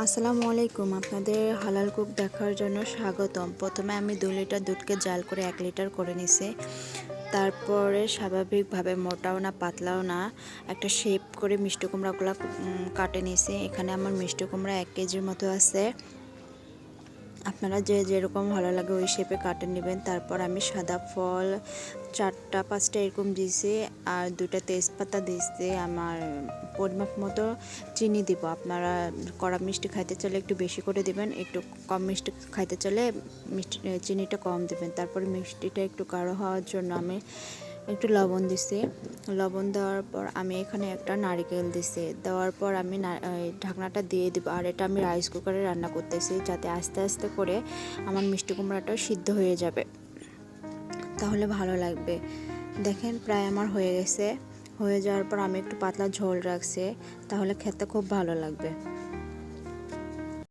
আসসালামু আলাইকুম। আপনাদের হালাল কুক দেখার জন্য স্বাগতম। প্রথমে আমি দু লিটার দুধকে জাল করে এক লিটার করে নিছি। তারপরে স্বাভাবিকভাবে মোটাও না, পাতলাও না, একটা শেপ করে মিষ্টি কুমড়াগুলো কাটে নিছি। এখানে আমার মিষ্টি কুমড়া এক কেজির মতো আছে। আপনারা যে যেরকম ভালো লাগে ওই শেপে কাটে নেবেন। তারপর আমি সাদা ফল চারটা, পাঁচটা এরকম দিয়েছি আর দুটা তেজপাতা দিয়েছি। আমার পরিমাপ মতো চিনি দিব। আপনারা কড়া মিষ্টি খাইতে চাইলে একটু বেশি করে দিবেন, একটু কম মিষ্টি খাইতে চাইলে মিষ্টি, চিনিটা কম দেবেন। তারপর মিষ্টিটা একটু গাঢ় হওয়ার জন্য আমি একটু লবণ দিছি। লবণ দেওয়ার পর আমি এখানে একটা নারিকেল দিছি। দেওয়ার পর আমি ঢাকনাটা দিয়ে দিব আর এটা আমি রাইস কুকারে রান্না করতেছি যাতে আস্তে আস্তে করে আমার মিষ্টি কুমড়াটাও সিদ্ধ হয়ে যাবে। তাহলে ভালো লাগবে। দেখেন প্রায় আমার হয়ে গেছে। হয়ে যাওয়ার পর আমি একটু পাতলা ঝোল রাখছি। তাহলে খেতে খুব ভালো লাগবে।